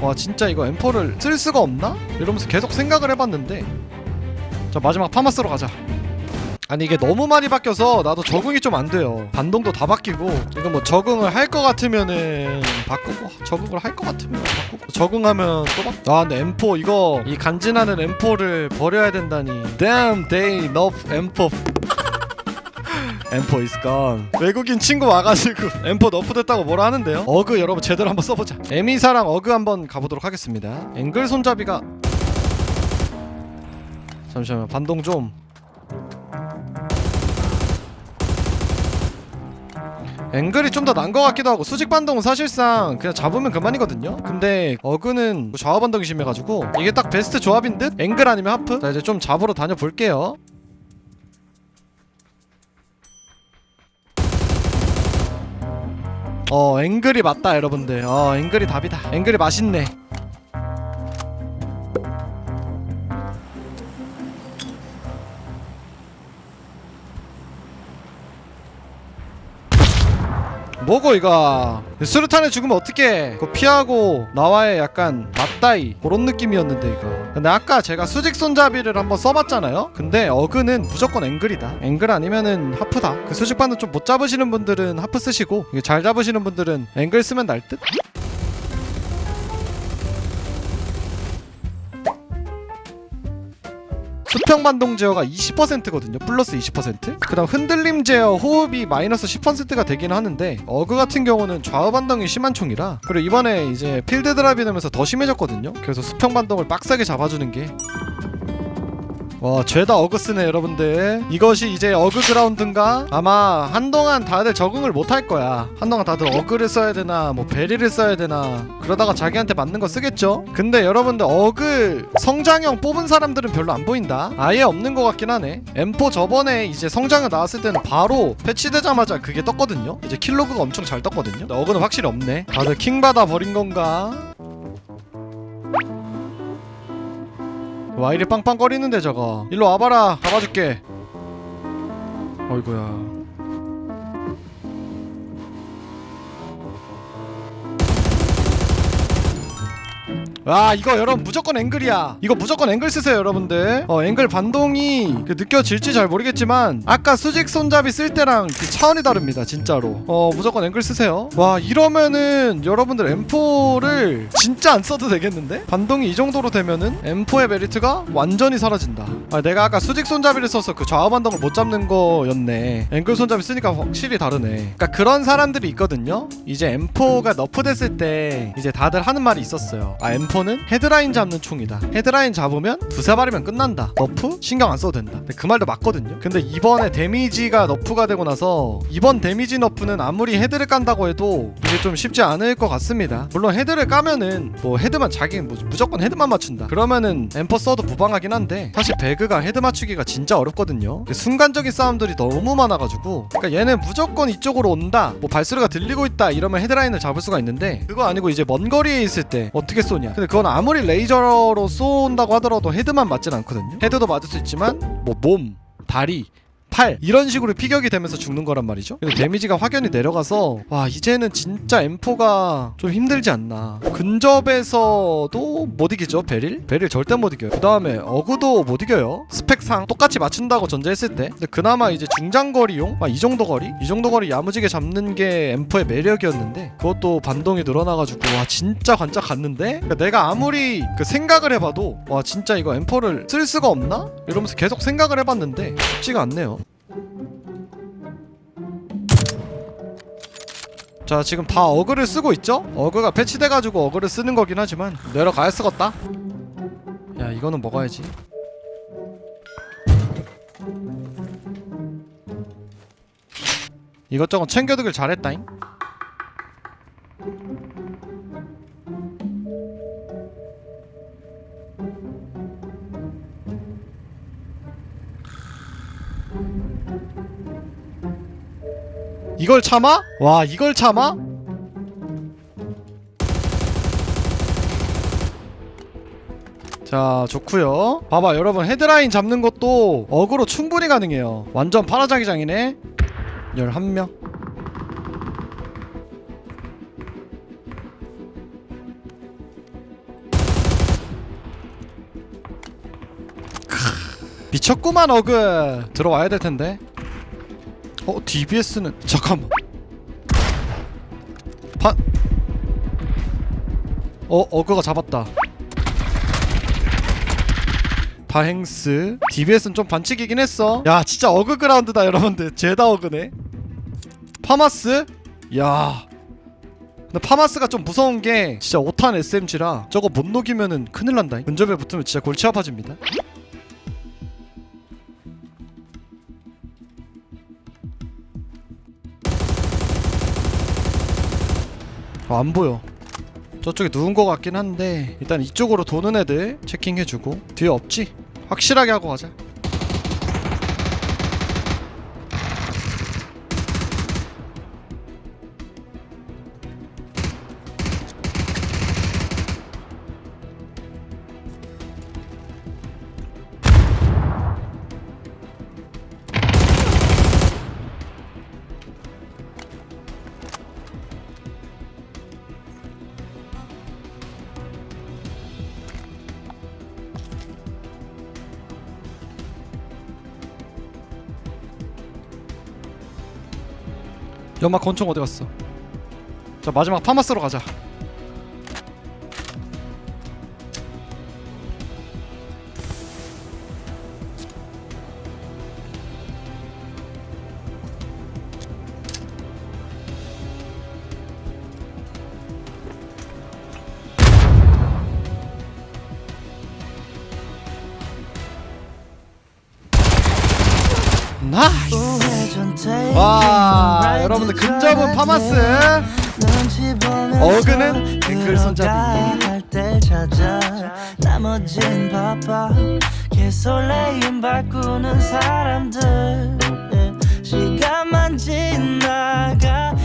와 진짜 이거 M4를 쓸 수가 없나? 이러면서 계속 생각을 해봤는데 자 마지막 파마스로 가자. 아니 이게 너무 많이 바뀌어서 나도 적응이 좀 안 돼요. 반동도 다 바뀌고 이거 뭐 적응을 할 것 같으면은 바꾸고 적응을 할 것 같으면 바꾸고. 적응하면 또 바... 아 근데 M4 이거 이 간지나는 M4를 버려야 된다니. Damn they nerf M4 M4 is gone. 외국인 친구 와가지고 M4 너프됐다고 뭐라 하는데요? 어그 여러분 제대로 한번 써보자. 에미사랑 어그 한번 가보도록 하겠습니다. 앵글 손잡이가 잠시만요. 반동 좀. 앵글이 좀 더 난 것 같기도 하고 수직 반동은 사실상 그냥 잡으면 그만이거든요. 근데 어그는 좌우 반동이 심해가지고 이게 딱 베스트 조합인 듯? 앵글 아니면 하프? 자 이제 좀 잡으러 다녀볼게요 어 앵글이 맞다 여러분들. 어 앵글이 답이다. 앵글이 맛있네 뭐고 이거? 수류탄에 죽으면 어떡해? 그거 피하고 나와의 약간 맞다이 그런 느낌이었는데 이거. 근데 아까 제가 수직 손잡이를 한번 써봤잖아요? 근데 어그는 무조건 앵글이다. 앵글 아니면은 하프다. 그 수직 반은 좀 못 잡으시는 분들은 하프 쓰시고 이게 잘 잡으시는 분들은 앵글 쓰면 날듯 수평 반동 제어가 20%거든요. 플러스 20%. 그다음 흔들림 제어 호흡이 마이너스 10%가 되긴 하는데 어그 같은 경우는 좌우 반동이 심한 총이라 그리고 이번에 이제 필드 드랍이 되면서 더 심해졌거든요. 그래서 수평 반동을 빡세게 잡아주는 게 와, 죄다 어그 쓰네, 여러분들. 이것이 이제 어그 그라운드인가? 아마 한동안 다들 적응을 못 할 거야. 한동안 다들 어그를 써야 되나, 뭐 베리를 써야 되나. 그러다가 자기한테 맞는 거 쓰겠죠? 근데 여러분들 어그 성장형 뽑은 사람들은 별로 안 보인다. 아예 없는 것 같긴 하네. M4 저번에 이제 성장형 나왔을 때는 바로 패치되자마자 그게 떴거든요. 이제 킬로그가 엄청 잘 떴거든요. 어그는 확실히 없네. 다들 킹 받아 버린 건가? 와 이리 빵빵거리는데 저거. 일로 와봐라. 잡아줄게. 어이구야 와 이거 여러분 무조건 앵글이야. 이거 무조건 앵글 쓰세요 여러분들. 어 앵글 반동이 그 느껴질지 잘 모르겠지만 아까 수직 손잡이 쓸 때랑 그 차원이 다릅니다 진짜로. 어 무조건 앵글 쓰세요. 와 이러면은 여러분들 M4를 진짜 안 써도 되겠는데? 반동이 이 정도로 되면은 M4의 메리트가 완전히 사라진다. 아 내가 아까 수직 손잡이를 써서 그 좌우 반동을 못 잡는 거였네. 앵글 손잡이 쓰니까 확실히 다르네. 그러니까 그런 사람들이 있거든요. 이제 M4가 너프됐을 때 이제 다들 하는 말이 있었어요. 아 M4 는 헤드라인 잡는 총이다. 헤드라인 잡으면 두세 발이면 끝난다. 너프? 신경 안 써도 된다. 근데 그 말도 맞거든요. 근데 이번에 데미지가 너프가 되고 나서 이번 데미지 너프는 아무리 헤드를 깐다고 해도 이게 좀 쉽지 않을 것 같습니다. 물론 헤드를 까면은 뭐 헤드만 자기 무- 무조건 헤드만 맞춘다. 그러면은 M4 써도 무방하긴 한데 사실 배그가 헤드 맞추기가 진짜 어렵거든요. 순간적인 싸움들이 너무 많아가지고 그러니까 얘는 무조건 이쪽으로 온다 뭐 발소리가 들리고 있다 이러면 헤드라인을 잡을 수가 있는데 그거 아니고 이제 먼 거리에 있을 때 어떻게 쏘냐. 근데 그건 아무리 레이저로 쏜다고 하더라도 헤드만 맞진 않거든요. 헤드도 맞을 수 있지만 뭐 몸 다리 팔 이런 식으로 피격이 되면서 죽는 거란 말이죠. 근데 데미지가 확연히 내려가서 와 이제는 진짜 M4가 좀 힘들지 않나. 근접에서도 못 이기죠 베릴? 베릴 절대 못 이겨요. 그 다음에 어그도 못 이겨요. 스펙상 똑같이 맞춘다고 전제했을 때. 근데 그나마 이제 중장거리용 막 이 정도 거리, 이 정도 거리 야무지게 잡는 게 M4의 매력이었는데 그것도 반동이 늘어나가지고 와 진짜 관짝 갔는데 그러니까 내가 아무리 그 생각을 해봐도 와 진짜 이거 M4를 쓸 수가 없나? 이러면서 계속 생각을 해봤는데 쉽지가 않네요. 자 지금 다 어그를 쓰고 있죠? 어그가 패치돼가지고 어그를 쓰는 거긴 하지만 내려가야 쓰겄다. 야 이거는 먹어야지? 이것저것 챙겨두길 잘했다잉 이걸 참아? 와 이걸 참아? 자 좋구요. 봐봐 여러분 헤드라인 잡는 것도 어그로 충분히 가능해요. 완전 파라자기장이네. 11명. 미쳤구만 어그. 들어와야 될 텐데. 어 DBS는 잠깐만 반 어, 어그가 잡았다. 바행스 DBS는 좀 반칙이긴 했어. 야, 진짜 어그 그라운드다, 여러분들. 제다 어그네. 파마스? 야. 근데 파마스가 좀 무서운 게 진짜 5탄 SMG라 저거 못 녹이면은 큰일 난다. 근접에 붙으면 진짜 골치 아파집니다. 어, 안 보여. 저쪽에 누운 거 같긴 한데 일단 이쪽으로 도는 애들 체킹해주고 뒤에 없지? 확실하게 하고 가자 연막 권총 어디 갔어? 자 마지막 파마스로 가자. 나이스. 와 여러분들 근접은 파마스. 어그는 댓글 손잡이. 사람들. 시간만 지나가